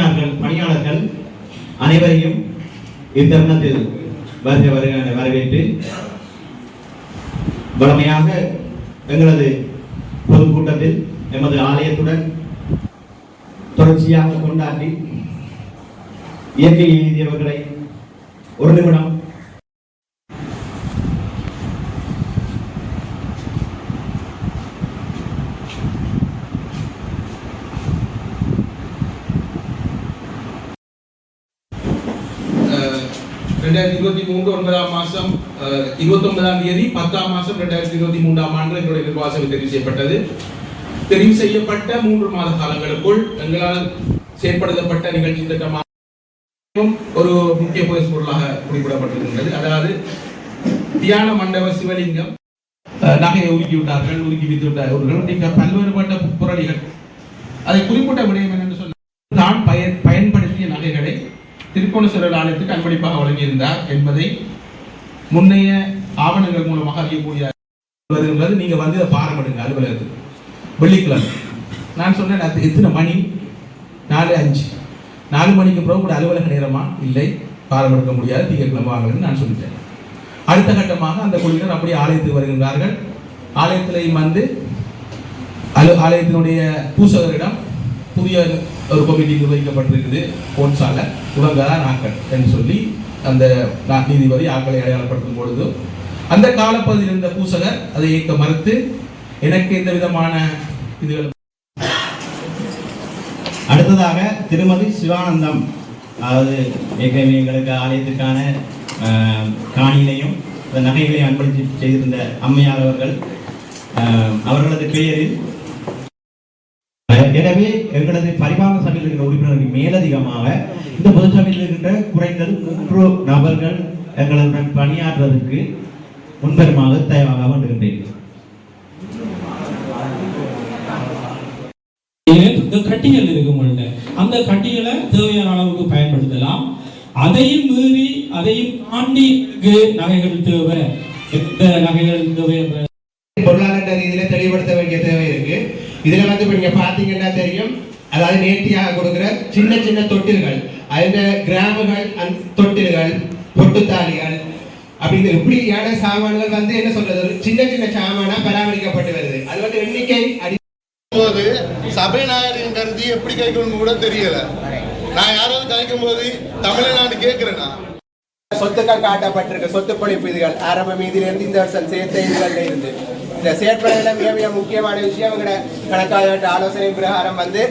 பணியாளர்கள் பணியாளர்கள் அனைவரையும் இத்தருணத்தில் வருக வரவேற்று வழமையாக எங்களது பொதுக்கூட்டத்தில் எமது ஆலயத்துடன் தொடர்ச்சியாக கொண்டாடி இயற்கை எழுதியவர்களை ஒரு நிமிடம் ரெண்டாயிரத்தி இருபத்தி மூன்று ஒன்பதாம் மாசம் அஹ், இருபத்தி ஒன்பதாம் தேதி பத்தாம் மாசம் ரெண்டாயிரத்தி இருபத்தி மூன்றாம் ஆண்டு எங்களுடைய நிர்வாகம் தெரிவு செய்யப்பட்டது. தெரிவு செய்யப்பட்ட மூன்று மாத காலங்களுக்குள் எங்களால் செயற்படுத்தப்பட்ட நிகழ்ச்சி திட்டமாக ஒரு முக்கிய போலீஸ் பொருளாக குறிப்பிடப்பட்டிருக்கின்றது. அதாவது தியான மண்டப சிவலிங்கம் அஹ், நகையை உருக்கி விட்டார்கள் உருக்கி வித்து விட்டார்கள். பல்வேறுபட்ட புரளிகள். அதை குறிப்பிட்ட விடயம் என்று சொன்னால் தான் பயன் திருக்கோணேஸ்வரர் ஆலயத்துக்கு அன்பளிப்பாக வழங்கியிருந்தார் என்பதை முன்னைய ஆவணங்கள் மூலமாக அறியக்கூடிய வருகின்றது நீங்க வந்து இதை பாரம்படுங்க அலுவலகத்துக்கு. வெள்ளிக்கிழமை. நான் சொன்னேன் எத்தனை மணி? நாலு அஞ்சு. நாலு மணிக்கு பிறகு கூட அலுவலக நேரமா? இல்லை. பாரம்படுக்க முடியாது. திங்கட்கிழமை வாங்கணும்னு நான் சொல்லிட்டேன். அடுத்த கட்டமாக அந்த குழுவினர் அப்படியே ஆலயத்துக்கு வருகின்றார்கள். ஆலயத்திலையும் வந்து அலு ஆலயத்தினுடைய பூசகரிடம் புதிய ஒரு கமிட்டி நிர்வகிக்கப்பட்டிருக்குது. போன்சால. இவங்க தான் என்று சொல்லி அந்த நீதிபதி ஆக்களை அடையாளப்படுத்தும் பொழுது அந்த காலப்பகுதியில் இருந்த பூசகர் அதை ஏற்க மறுத்து எனக்கு எந்த விதமான இதுகள் அடுத்ததாக திருமதி சிவானந்தம். அதாவது ஏற்கனவே எங்களுக்கு ஆலயத்துக்கான ஆஹ், காணியினையும் நகைகளையும் அன்பளித்து செய்திருந்த அம்மையார் அவர்கள் அவர்களது பெயரில் எனவே எங்களது பரிமாண சபையில் இருக்கிற உறுப்பினர்களுக்கு மேலதிகமாக இந்த பொது சபையில் இருக்கின்ற குறைந்தது மூன்று நபர்கள் எங்களுடன் பணியாற்றுவதற்கு முன்வருமாறு தயவாக வேண்டுகின்றேன் கட்டிகள் இருக்கும் அந்த கட்டிகளை தேவையான அளவுக்கு பயன்படுத்தலாம். அதையும் மீறி அதையும் தாண்டி நகைகள் தேவை. எந்த நகைகள் தேவை பொருளாதார ரீதியில தெளிவுபடுத்த இதுல வந்து இப்ப நீங்க பாத்தீங்கன்னா தெரியும்? அதாவது நேர்த்தியாக கொடுக்கிற சின்ன சின்ன தொட்டில்கள். அந்த கிராமுகள் அந்த தொட்டில்கள் பொட்டுத்தாலிகள் இப்படி இப்படியான சாமான்கள் வந்து என்ன சொல்றது? ஒரு சின்ன சின்ன சாமானா பராமரிக்கப்பட்டு வருது. அது வந்து எண்ணிக்கை அடி போது சபைநாயகரின் கருதி எப்படி கேட்கணும்னு கூட தெரியல. நான் யாராவது கலைக்கும் போது தமிழ்நாடு கேட்கிறேன்னா சொத்துக்கள் காட்டப்பட்டிருக்கு. சொத்து பொழிப்பு இதுகள். ஆரம்ப மீதியிலிருந்து இந்த வருஷம் சேர்த்த இதுகள்ல இருந்து. இந்த செயற்படையில மிக மிக முக்கியமான விஷயம். எங்கட கணக்காளர் ஆலோசனை பிரகாரம் வந்து